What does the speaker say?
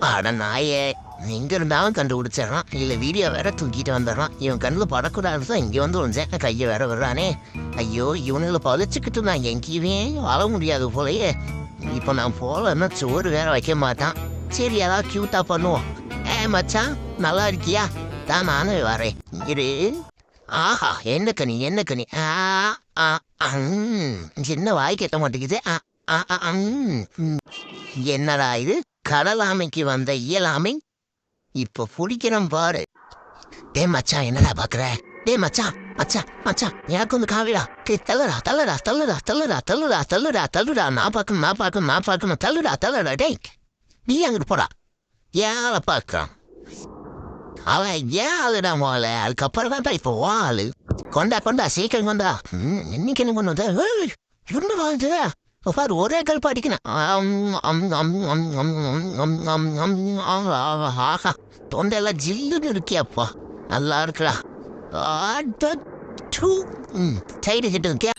அட நாயே எங்க இருந்தாலும் கண்டுபிடிச்சிடறான் இல்ல வீடியோ வேற தூக்கிட்டு வந்துடுறான் இவன் கண்ணில் படக்கூடாதுன்னு தான் இங்க வந்து உழைஞ்சேன் கையை வேற விடுறானே. ஐயோ இவனுங்களை பழிச்சுக்கிட்டு நான் எங்கேயுமே வாழ முடியாது போலயே. இப்போ நான் போலன்னா சோறு வேற வைக்க மாட்டான். சரி ஏதாவது கியூட்டா பண்ணுவோம். ஏ மச்சான் நல்லா இருக்கியா? தான் நானும் வரேன். இரு. ஆஹா என்ன கனி என்ன கனி? ஆ ஆ அம். என்ன வாய் கேட்ட மாட்டேங்குது. ஆ ஆ ஆ, அம். என்னடா இது? கடலாமைக்கு வந்த இயலாமை இப்போ பிடிக்கிறோம் பாரு. டே மச்சா என்னடா பாக்குற? டே மச்சா மச்சா மச்சான் எனக்கு வந்து காவிடா. டே தள்ளுடா தள்ளுடா தள்ளுடா தள்ளுடா தள்ளுடா தள்ளுடா தள்ளுடா. நான் பார்க்கணும் நான் பார்க்கணும் நான் பார்க்கணும். தள்ளுடா தள்ளுடா டேய். நீ அங்கிட்டு போடா. ஏழை பார்க்கறான். அவன் ஏன் ஆளுடா மோல அதுக்கப்புறம் தான் இப்போ ஆளு. கொண்டா கொண்டா சீக்கிரம் கொண்டா. இன்னைக்கு என்ன கொண்டு வந்த என்ன வாழ்ந்து? பார் ஒரே கல்பு அடிக்கணும் ஆஹா தொண்டையெல்லாம் ஜில்லுன்னு இருக்கியாப்பா நல்லா இருக்கிறா ஆ டூ சைடு கிட்ட இருக்கியா